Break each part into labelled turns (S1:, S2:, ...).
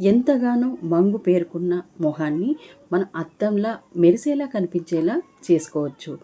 S1: ఎంతగానో మంగు పేరుకున్న మొహాన్ని మన అద్దంలా మెరిసేలా కనిపించేలా చేసుకోవచ్చు.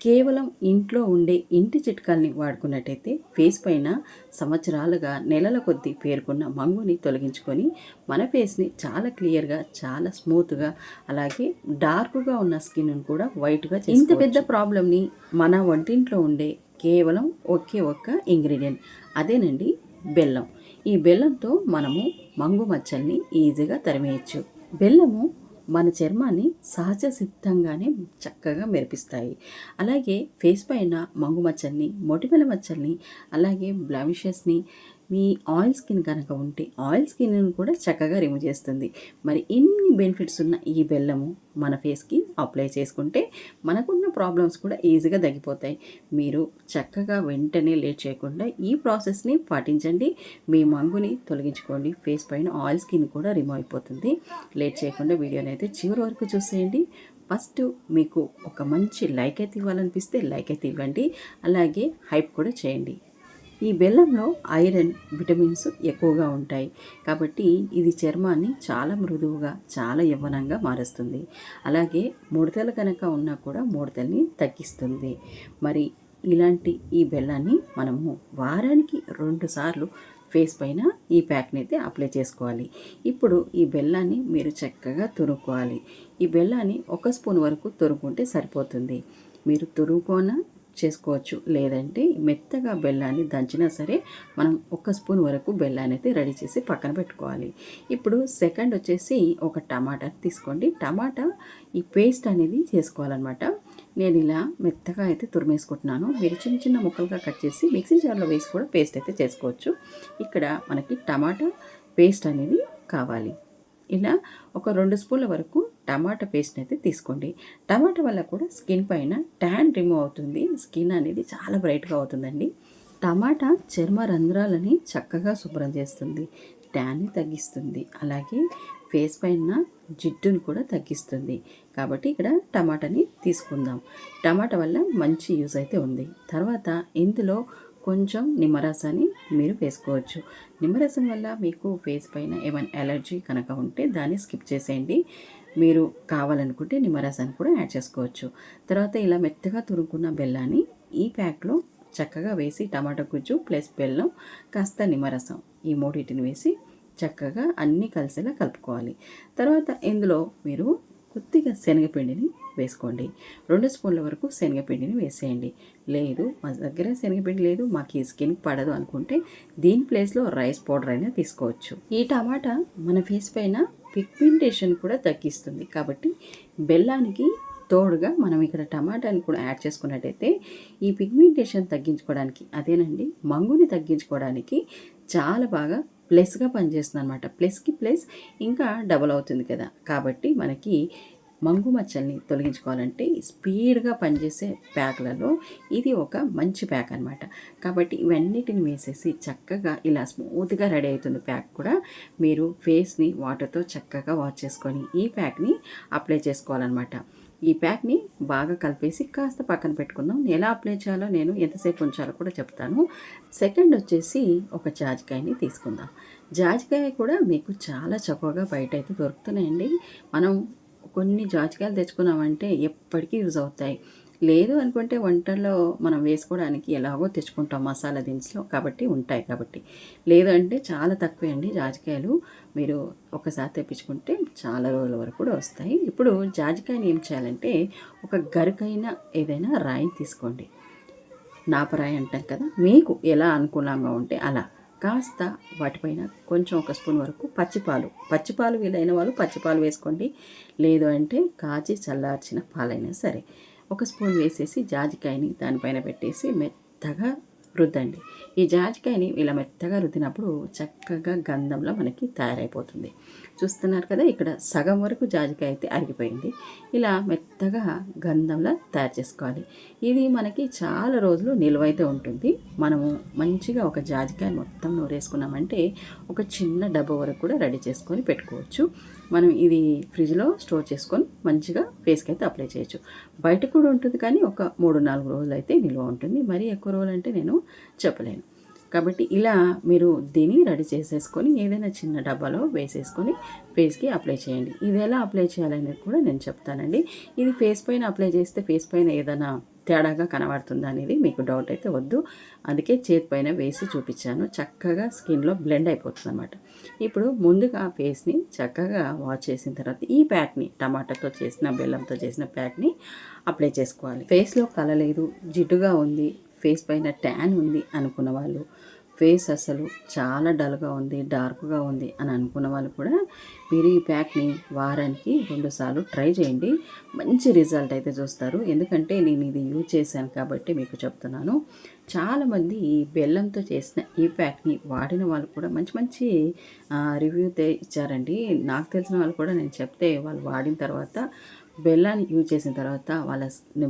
S1: కేవలం ఇంట్లో ఉండే ఇంటి చిట్కాల్ని వాడుకున్నట్టయితే ఫేస్ పైన సంవత్సరాలుగా నెలల కొద్దీ పేరుకున్న మంగుని తొలగించుకొని మన ఫేస్ని చాలా క్లియర్గా చాలా స్మూత్గా అలాగే డార్క్గా ఉన్న స్కిన్ కూడా వైట్గా ఇంత పెద్ద ప్రాబ్లమ్ని మన వంటింట్లో ఉండే కేవలం ఒకే ఒక్క ఇంగ్రీడియంట్ అదేనండి బెల్లం. ఈ బెల్లంతో మనము మంగు మచ్చల్ని ఈజీగా తరిమేయచ్చు. బెల్లము మన చర్మాన్ని సహజ సిద్ధంగానే చక్కగా మెరిపిస్తాయి. అలాగే ఫేస్ పైన మంగు మచ్చల్ని మొటిమల మచ్చల్ని అలాగే బ్లావిషెస్ని మీ ఆయిల్ స్కిన్ కనుక ఉంటే ఆయిల్ స్కిన్ కూడా చక్కగా రిమూవ్ చేస్తుంది. మరి ఇన్ని బెనిఫిట్స్ ఉన్న ఈ బెల్లము మన ఫేస్కి అప్లై చేసుకుంటే మనకున్న ప్రాబ్లమ్స్ కూడా ఈజీగా తగ్గిపోతాయి. మీరు చక్కగా వెంటనే లేట్ చేయకుండా ఈ ప్రాసెస్ని పాటించండి. మీ మంగుని తొలగించుకోండి. ఫేస్ పైన ఆయిల్ స్కిన్ కూడా రిమూవ్ అయిపోతుంది. లేట్ చేయకుండా వీడియోని అయితే చివరి వరకు చూసేయండి. ఫస్ట్ మీకు ఒక మంచి లైక్ అయితే ఇవ్వాలనిపిస్తే లైక్ అయితే ఇవ్వండి. అలాగే హైప్ కూడా చేయండి. ఈ బెల్లంలో ఐరన్ విటమిన్స్ ఎక్కువగా ఉంటాయి. కాబట్టి ఇది చర్మాన్ని చాలా మృదువుగా చాలా యవ్వనంగా మారుస్తుంది. అలాగే ముడతలు కనుక ఉన్నా కూడా ముడతల్ని తగ్గిస్తుంది. మరి ఇలాంటి ఈ బెల్లాన్ని మనము వారానికి రెండు సార్లు ఫేస్ పైన ఈ ప్యాక్ని అయితే అప్లై చేసుకోవాలి. ఇప్పుడు ఈ బెల్లాన్ని మీరు చక్కగా తురుక్కోవాలి ఈ బెల్లాన్ని ఒక స్పూన్ వరకు తురుకుంటే సరిపోతుంది. మీరు తురుకోన చేసుకోవచ్చు. లేదంటే మెత్తగా బెల్లాన్ని దంచినా సరే మనం ఒక స్పూన్ వరకు బెల్లాన్ని అయితే రెడీ చేసి పక్కన పెట్టుకోవాలి. ఇప్పుడు సెకండ్ వచ్చేసి ఒక టమాటా తీసుకోండి. టమాటా ఈ పేస్ట్ అనేది చేసుకోవాలన్నమాట. నేను ఇలా మెత్తగా అయితే తురిమేసుకుంటున్నాను. మీరు చిన్న చిన్న ముక్కలుగా కట్ చేసి మిక్సీ జార్లో వేసి కూడా పేస్ట్ అయితే చేసుకోవచ్చు. ఇక్కడ మనకి టమాటా పేస్ట్ అనేది కావాలి. ఇలా ఒక రెండు స్పూన్ల వరకు టమాటా పేస్ట్ని అయితే తీసుకోండి. టమాటా వల్ల కూడా స్కిన్ పైన ట్యాన్ రిమూవ్ అవుతుంది. స్కిన్ అనేది చాలా బ్రైట్గా అవుతుందండి. టమాటా చర్మ రంధ్రాలని చక్కగా శుభ్రం చేస్తుంది. ట్యాన్ని తగ్గిస్తుంది. అలాగే ఫేస్ పైన జిడ్డును కూడా తగ్గిస్తుంది. కాబట్టి ఇక్కడ టమాటాని తీసుకుందాం. టమాటా వల్ల మంచి యూజ్ అయితే ఉంది. తర్వాత ఇందులో కొంచెం నిమ్మరసాన్ని మీరు వేసుకోవచ్చు. నిమ్మరసం వల్ల మీకు ఫేస్ పైన ఏమైనా ఎలర్జీ కనుక ఉంటే దాన్ని స్కిప్ చేసేయండి. మీరు కావాలనుకుంటే నిమ్మరసాన్ని కూడా యాడ్ చేసుకోవచ్చు. తర్వాత ఇలా మెత్తగా తురుకున్న బెల్లాన్ని ఈ ప్యాక్లో చక్కగా వేసి టమాటా గుజ్జు ప్లస్ బెల్లం కాస్త నిమ్మరసం ఈ మూడింటిని వేసి చక్కగా అన్నీ కలిసేలా కలుపుకోవాలి. తర్వాత ఇందులో మీరు కొద్దిగా శనగపిండిని వేసుకోండి. రెండు స్పూన్ల వరకు శనగపిండిని వేసేయండి. లేదు మా దగ్గర శనగపిండి లేదు మాకు ఈ స్కిన్ పడదు అనుకుంటే దీని ప్లేస్లో రైస్ పౌడర్ అయినా తీసుకోవచ్చు. ఈ టమాటా మన ఫేస్ పైన పిగ్మెంటేషన్ కూడా తగ్గిస్తుంది. కాబట్టి బెల్లానికి తోడుగా మనం ఇక్కడ టమాటాని కూడా యాడ్ చేసుకున్నట్టయితే ఈ పిగ్మెంటేషన్ తగ్గించుకోవడానికి అదేనండి మంగుని తగ్గించుకోవడానికి చాలా బాగా ప్లస్గా పనిచేస్తుంది అనమాట ప్లస్కి ప్లస్ ఇంకా డబుల్ అవుతుంది కదా. కాబట్టి మనకి మంగు మచ్చల్ని తొలగించుకోవాలంటే స్పీడ్గా పనిచేసే ప్యాక్లలో ఇది ఒక మంచి ప్యాక్ అనమాట కాబట్టి ఇవన్నిటిని వేసేసి చక్కగా ఇలా స్మూత్గా రెడీ అవుతుంది ప్యాక్ కూడా మీరు ఫేస్ని వాటర్తో చక్కగా వాష్ చేసుకొని ఈ ప్యాక్ని అప్లై చేసుకోవాలన్నమాట. ఈ ప్యాక్ని బాగా కలిపేసి కాస్త పక్కన పెట్టుకుందాం. ఎలా అప్లై చేయాలో నేను ఎంతసేపు ఉంచాలో కూడా చెప్తాను. సెకండ్ వచ్చేసి ఒక జాజికాయని తీసుకుందాం. జాజికాయ కూడా మీకు చాలా చక్కగా బయట అయితే దొరుకుతున్నాయండి. మనం కొన్ని జాజికాయలు తెచ్చుకున్నామంటే ఎప్పటికీ యూజ్ అవుతాయి. లేదు అనుకుంటే వంటల్లో మనం వేసుకోవడానికి ఎలాగో తెచ్చుకుంటాం మసాలా దినుసులో కాబట్టి ఉంటాయి కాబట్టి. లేదు అంటే చాలా తక్కువే అండి జాజికాయలు. మీరు ఒకసారి తెప్పించుకుంటే చాలా రోజుల వరకు కూడా వస్తాయి. ఇప్పుడు జాజికాయని ఏం చేయాలంటే ఒక గరికైన ఏదైనా రాయి తీసుకోండి. నాపరాయి అంటాం కదా మీకు ఎలా అనుకూలంగా ఉంటే అలా. కాస్త వాటిపైన కొంచెం ఒక స్పూన్ వరకు పచ్చిపాలు. పచ్చిపాలు వీలైన వాళ్ళు పచ్చిపాలు వేసుకోండి. లేదు అంటే కాచి చల్లార్చిన పాలైనా సరే. ఒక స్పూన్ వేసేసి జాజికాయని దానిపైన పెట్టేసి మెత్తగా రుద్దండి. ఈ జాజికాయని ఇలా మెత్తగా రుద్దినప్పుడు చక్కగా గంధంలో మనకి తయారైపోతుంది. చూస్తున్నారు కదా ఇక్కడ సగం వరకు జాజికాయ అయితే అరిగిపోయింది. ఇలా మెత్తగా గంధంలా తయారు చేసుకోవాలి. ఇది మనకి చాలా రోజులు నిల్వైతే ఉంటుంది. మనము మంచిగా ఒక జాజికాయ మొత్తం నూరేసుకున్నామంటే ఒక చిన్న డబ్బా వరకు కూడా రెడీ చేసుకొని పెట్టుకోవచ్చు. మనం ఇది ఫ్రిడ్జ్లో స్టోర్ చేసుకొని మంచిగా ఫేస్కి అయితే అప్లై చేయొచ్చు. బయట కూడా ఉంటుంది కానీ ఒక మూడు నాలుగు రోజులు అయితే నిల్వ ఉంటుంది. మరీ ఎక్కువ రోజులు అంటే నేను చెప్పలేను. కాబట్టి ఇలా మీరు దీన్ని రెడీ చేసేసుకొని ఏదైనా చిన్న డబ్బాలో వేసేసుకొని ఫేస్కి అప్లై చేయండి. ఇది ఎలా అప్లై చేయాలనేది కూడా నేను చెప్తానండి. ఇది ఫేస్ పైన అప్లై చేస్తే ఫేస్ పైన ఏదైనా తేడాగా కనబడుతుందా అనేది మీకు డౌట్ అయితే వద్దు. అందుకే చేతి పైన వేసి చూపించాను. చక్కగా స్కిన్లో బ్లెండ్ అయిపోతుంది అనమాట ఇప్పుడు ముందుగా ఫేస్ని చక్కగా వాష్ చేసిన తర్వాత ఈ ప్యాక్ని టమాటాతో చేసిన బెల్లంతో చేసిన ప్యాక్ని అప్లై చేసుకోవాలి. ఫేస్లో కలలేదు జిడ్డుగా ఉంది ఫేస్ పైన ట్యాన్ ఉంది అనుకున్న వాళ్ళు. ఫేస్ అసలు చాలా డల్గా ఉంది డార్క్గా ఉంది అని అనుకున్న వాళ్ళు కూడా మీరు ఈ ప్యాక్ని వారానికి రెండుసార్లు ట్రై చేయండి. మంచి రిజల్ట్ అయితే చూస్తారు. ఎందుకంటే నేను ఇది యూజ్ చేశాను కాబట్టి మీకు చెప్తున్నాను. చాలామంది ఈ బెల్లంతో చేసిన ఈ ప్యాక్ని వాడిన వాళ్ళు కూడా మంచి మంచి రివ్యూ ఇచ్చారండి. నాకు తెలిసిన వాళ్ళు కూడా నేను చెప్తే వాళ్ళు వాడిన తర్వాత బెల్లాన్ని యూజ్ చేసిన తర్వాత వాళ్ళ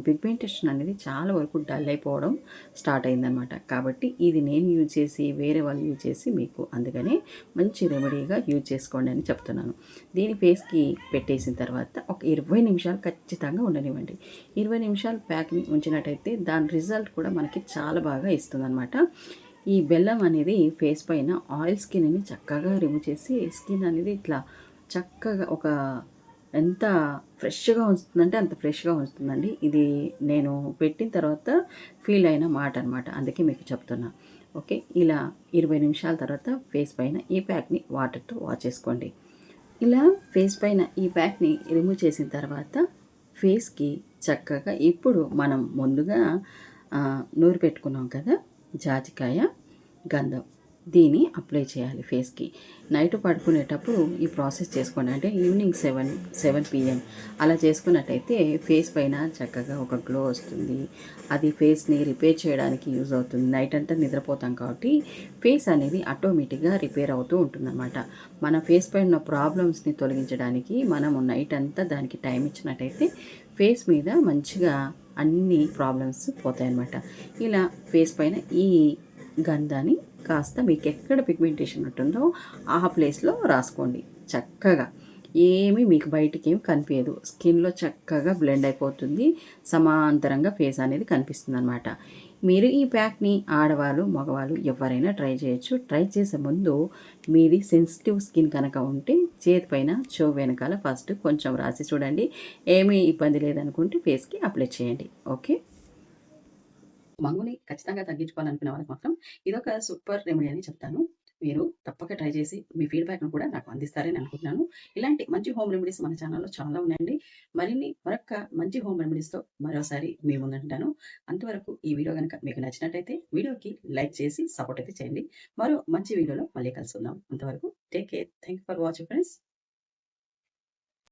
S1: పిగ్మెంటేషన్ అనేది చాలా వరకు డల్ అయిపోవడం స్టార్ట్ అయిందనమాట కాబట్టి ఇది నేను యూజ్ చేసి వేరే వాళ్ళు యూజ్ చేసి మీకు అందుకనే మంచి రెమెడీగా యూజ్ చేసుకోండి అని చెప్తున్నాను. దీని ఫేస్కి పెట్టేసిన తర్వాత ఒక ఇరవై నిమిషాలు ఖచ్చితంగా ఉండనివ్వండి. ఇరవై నిమిషాలు ప్యాక్ని ఉంచినట్టయితే దాని రిజల్ట్ కూడా మనకి చాలా బాగా ఇస్తుందన్నమాట. ఈ బెల్లం అనేది ఫేస్ పైన ఆయిల్ స్కిన్ని చక్కగా రిమూవ్ చేసి స్కిన్ అనేది ఇట్లా చక్కగా ఒక ఎంత ఫ్రెష్గా ఉంచుతుందంటే అంత ఫ్రెష్గా ఉంచుతుందండి. ఇది నేను పెట్టిన తర్వాత ఫీల్ అయిన మాట అనమాట అందుకే మీకు చెప్తున్నా. ఓకే? ఇలా ఇరవై నిమిషాల తర్వాత ఫేస్ పైన ఈ ప్యాక్ని వాటర్తో వాష్ చేసుకోండి. ఇలా ఫేస్ పైన ఈ ప్యాక్ని రిమూవ్ చేసిన తర్వాత ఫేస్కి చక్కగా ఇప్పుడు మనం ముందుగా నూరు పెట్టుకున్నాం కదా జాజికాయ గంధం. దీన్ని అప్లై చేయాలి ఫేస్కి. నైట్ పడుకునేటప్పుడు ఈ ప్రాసెస్ చేసుకోండి. అంటే ఈవినింగ్ సెవెన్ సెవెన్ పిఎం అలా చేసుకున్నట్టయితే ఫేస్ పైన చక్కగా ఒక గ్లో వస్తుంది. అది ఫేస్ని రిపేర్ చేయడానికి యూజ్ అవుతుంది. నైట్ అంతా నిద్రపోతాం కాబట్టి ఫేస్ అనేది ఆటోమేటిక్గా రిపేర్ అవుతూ ఉంటుందన్నమాట. మన ఫేస్ పైన ఉన్న ప్రాబ్లమ్స్ని తొలగించడానికి మనము నైట్ అంతా దానికి టైం ఇచ్చినట్టయితే ఫేస్ మీద మంచిగా అన్ని ప్రాబ్లమ్స్ పోతాయన్నమాట. ఇలా ఫేస్ పైన ఈ గంధాన్ని కాస్త మీకు ఎక్కడ పిగ్మెంటేషన్ ఉంటుందో ఆ ప్లేస్లో రాసుకోండి. చక్కగా. ఏమీ మీకు బయటికి ఏమి కనిపించదు స్కిన్లో చక్కగా బ్లెండ్ అయిపోతుంది. సమాంతరంగా ఫేస్ అనేది కనిపిస్తుంది అనమాట మీరు ఈ ప్యాక్ని ఆడవాళ్ళు మగవాళ్ళు ఎవరైనా ట్రై చేయొచ్చు. ట్రై చేసే ముందు మీది సెన్సిటివ్ స్కిన్ కనుక ఉంటే చేతి పైన చో వెనకాల ఫస్ట్ కొంచెం రాసి చూడండి. ఏమీ ఇబ్బంది లేదనుకుంటే ఫేస్కి అప్లై చేయండి. ఓకే? మంగుని ఖచ్చితంగా తగ్గించుకోవాలనుకునే వాళ్ళకి మాత్రం ఇదొక సూపర్ రెమెడీ అని చెప్తాను. మీరు తప్పక ట్రై చేసి మీ ఫీడ్బ్యాక్ను కూడా నాకు అందిస్తారని అనుకుంటున్నాను. ఇలాంటి మంచి హోమ్ రెమెడీస్ మన ఛానల్లో చాలా ఉన్నాయండి. మరిన్ని మరొక మంచి హోమ్ రెమెడీస్తో మరోసారి మీ ముందుంటాను అంతవరకు ఈ వీడియో కనుక మీకు నచ్చినట్టయితే వీడియోకి లైక్ చేసి సపోర్ట్ అయితే చేయండి. మరో మంచి వీడియోలో మళ్ళీ కలుసుకుందాం. అంతవరకు take care thank for watching friends